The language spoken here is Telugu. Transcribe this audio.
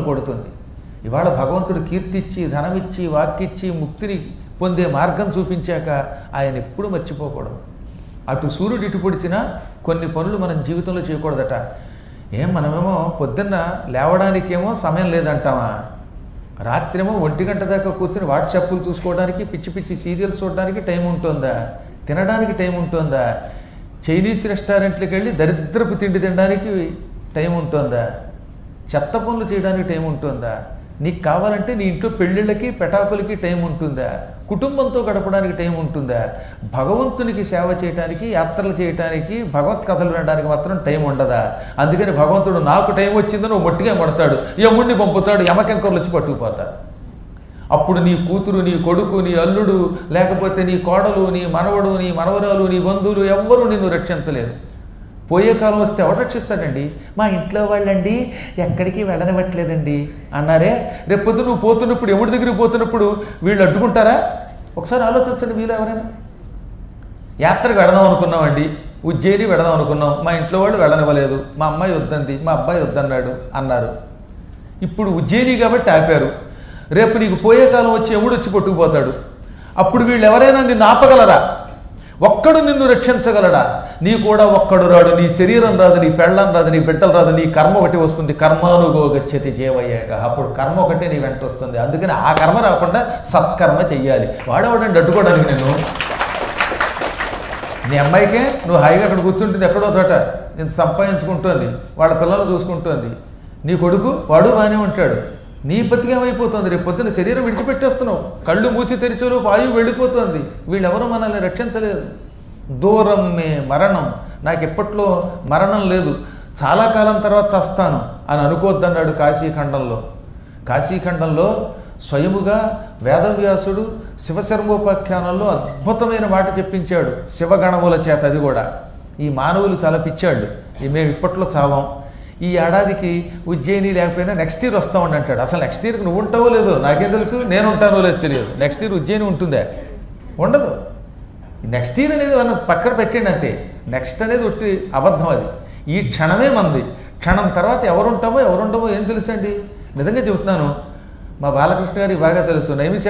కొడుతుంది ఇవాళ భగవంతుడు కీర్తిచ్చి ధనమిచ్చి వాక్కిచ్చి ముక్తిని పొందే మార్గం చూపించాక ఆయన ఎప్పుడు మర్చిపోకూడదు. అటు సూర్యుడు ఇటు పొడిచినా కొన్ని పనులు మనం జీవితంలో చేయకూడదట. ఏం మనమేమో పొద్దున్న లేవడానికేమో సమయం లేదంటామా? రాత్రేమో ఒంటి గంట దాకా కూర్చొని వాట్సాప్లు చూసుకోవడానికి పిచ్చి పిచ్చి సీరియల్స్ చూడడానికి టైం ఉంటుందా? తినడానికి టైం ఉంటుందా? చైనీస్ రెస్టారెంట్లకు వెళ్ళి దరిద్రపు తిండి తినడానికి టైం ఉంటుందా? చెత్త పనులు చేయడానికి టైం ఉంటుందా? నీకు కావాలంటే నీ ఇంట్లో పెళ్ళిళ్ళకి పెటాకులకి టైం ఉంటుందా? కుటుంబంతో గడపడానికి టైం ఉంటుందా? భగవంతునికి సేవ చేయడానికి యాత్రలు చేయడానికి భగవత్ కథలు వినడానికి మాత్రం టైం ఉండదా? అందుకని భగవంతుడు నాకు టైం వచ్చిందని నువ్వు మట్టిగా పడతాడు యముడిని పంపుతాడు యమకెంకర్లు వచ్చి పట్టుకుపోతాడు. అప్పుడు నీ కూతురు నీ కొడుకు నీ అల్లుడు లేకపోతే నీ కోడలు నీ మనవడు నీ మనవరాలు నీ బంధువులు ఎవ్వరూ నిన్ను రక్షించలేదు పోయే కాలం వస్తే ఎవరు రక్షిస్తాడండి? మా ఇంట్లో వాళ్ళండి ఎక్కడికి వెళ్ళనివ్వట్లేదండి. అన్నారే రేపొద్దు నువ్వు పోతున్నప్పుడు ఎవరి దగ్గరికి పోతున్నప్పుడు వీళ్ళు అడ్డుకుంటారా? ఒకసారి ఆలోచించండి వీళ్ళు ఎవరైనా. యాత్రకు వెడదాం అనుకున్నామండి. ఉజ్జయిని వెడదాం అనుకున్నాం. మా ఇంట్లో వాళ్ళు వెళ్ళనివ్వలేదు. మా అమ్మాయి వద్దంది మా అబ్బాయి వద్దన్నాడు అన్నారు. ఇప్పుడు ఉజ్జయిని కాబట్టి ఆపారు. రేపు నీకు పోయే కాలం వచ్చి ఎవడు వచ్చి కొట్టుకుపోతాడు అప్పుడు వీళ్ళు ఎవరైనా నిన్ను ఆపగలరా? ఒక్కడు నిన్ను రక్షించగలడా? నీ కూడా ఒక్కడు రాడు. నీ శరీరం రాదు నీ పెళ్ళం రాదు నీ బిడ్డలు రాదు నీ కర్మ ఒకటి వస్తుంది. కర్మానుగోగచ్చతి జీవయ్యాక అప్పుడు కర్మ ఒకటే నీ వెంట వస్తుంది. అందుకని ఆ కర్మ రాకుండా సత్కర్మ చెయ్యాలి. వాడేవాడని అడ్డుకోవడానికి నేను నీ అమ్మాయికే నువ్వు హాయిగా అక్కడ కూర్చుంటుంది ఎక్కడో చోట. నేను సంపాదించుకుంటోంది. వాళ్ళ పిల్లలు చూసుకుంటోంది. నీ కొడుకు వాడు బాగానే ఉంటాడు. నీ బతికేమైపోతుంది రేపు పొద్దున్న శరీరం విడిచిపెట్టేస్తున్నావు. కళ్ళు మూసి తెరిచేలో వాయువు వెళ్ళిపోతుంది. వీళ్ళెవరూ మనల్ని రక్షించలేదు. దూరం మే మరణం. నాకు ఎప్పట్లో మరణం లేదు. చాలా కాలం తర్వాత చస్తాను అని అనుకోవద్దన్నాడు కాశీఖండంలో. కాశీఖండంలో స్వయముగా వేదవ్యాసుడు శివశర్మోపాఖ్యానంలో అద్భుతమైన మాట చెప్పించాడు శివగణముల చేత అది కూడా. ఈ మానవులు చాలా పిచ్చాళ్ళు. ఈ మేము ఇప్పట్లో చావాం. ఈ ఏడాదికి ఉజ్జయిని లేకపోయినా నెక్స్ట్ ఇయర్ వస్తామని అంటాడు. అసలు నెక్స్ట్ ఇయర్కి నువ్వు ఉంటావో లేదో నాకేం తెలుసు నేను ఉంటానో లేదో తెలియదు. నెక్స్ట్ ఇయర్ ఉజ్జయిని ఉంటుందా. ఉండదు. నెక్స్ట్ ఇయర్ అనేది మనం పక్కన పెట్టండి అంతే. నెక్స్ట్ అనేది ఒట్టి అబద్ధం అది. ఈ క్షణమే మనది. క్షణం తర్వాత ఎవరు ఉంటామో ఎవరు ఉంటామో ఏం తెలుసండి? నిజంగా చెబుతున్నాను మా బాలకృష్ణ గారికి బాగా తెలుసు. నైమిష